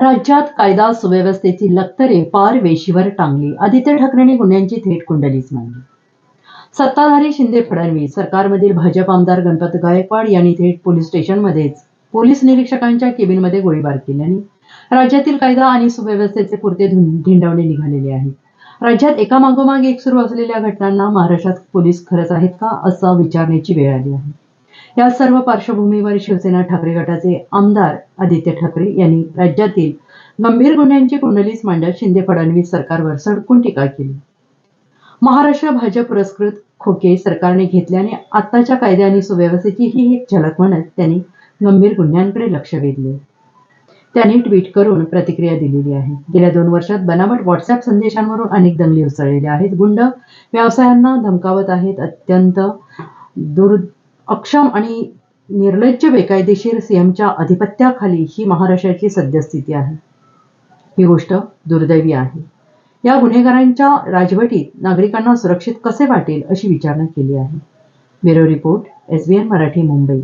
राज्यात कायदा सुव्यवस्थेची लक्तरे पार वेशीवर टांगली. आदित्य ठाकरेंनी गुन्ह्यांची थेट कुंडलीच मांडली. सत्ताधारी शिंदे फडणवीस सरकारमधील भाजप आमदार गणपत गायकवाड यांनी थेट पोलीस स्टेशनमध्येच पोलीस निरीक्षकांच्या केबिनमध्ये गोळीबार केल्याने राज्यातील कायदा आणि सुव्यवस्थेचे पुरते धिंडवणे धिंडावणे निघालेले आहेत. राज्यात एकामागोमाग एक सुरू असलेल्या घटनांना महाराष्ट्रात पोलीस खरंच आहेत का असं विचारण्याची वेळ आली आहे. या सर्व पार्श्वभूमीवर शिवसेना ठाकरे गटाचे आमदार आदित्य ठाकरे यांनी राज्यातील गंभीर गुन्ह्यांची कुंडलीच मांडत शिंदे फडणवीस सरकारवर सडकून टीका केली. महाराष्ट्र भाजप पुरस्कृत खोके सरकारने घेतल्याने आत्ताच्या कायदे आणि सुव्यवस्थेची ही एक झलक म्हणत त्यांनी गंभीर गुन्ह्यांकडे लक्ष वेधले. त्यांनी ट्विट करून प्रतिक्रिया दिलेली आहे. गेल्या दोन वर्षात बनावट व्हॉट्सअप संदेशांवरून अनेक दंगली उसळलेल्या आहेत. गुंड व्यवसायांना धमकावत आहेत. अत्यंत दुर अक्षम आणि निर्लज्ज बेकायदेशीर सीएमच्या अधिपत्याखाली ही महाराष्ट्राची सद्यस्थिती आहे. ही गोष्ट दुर्दैवी आहे. या गुन्हेगारांच्या राजवटीत नागरिकांना सुरक्षित कसे वाटेल अशी विचारणा केली आहे. Bureau report SBN Marathi Mumbai.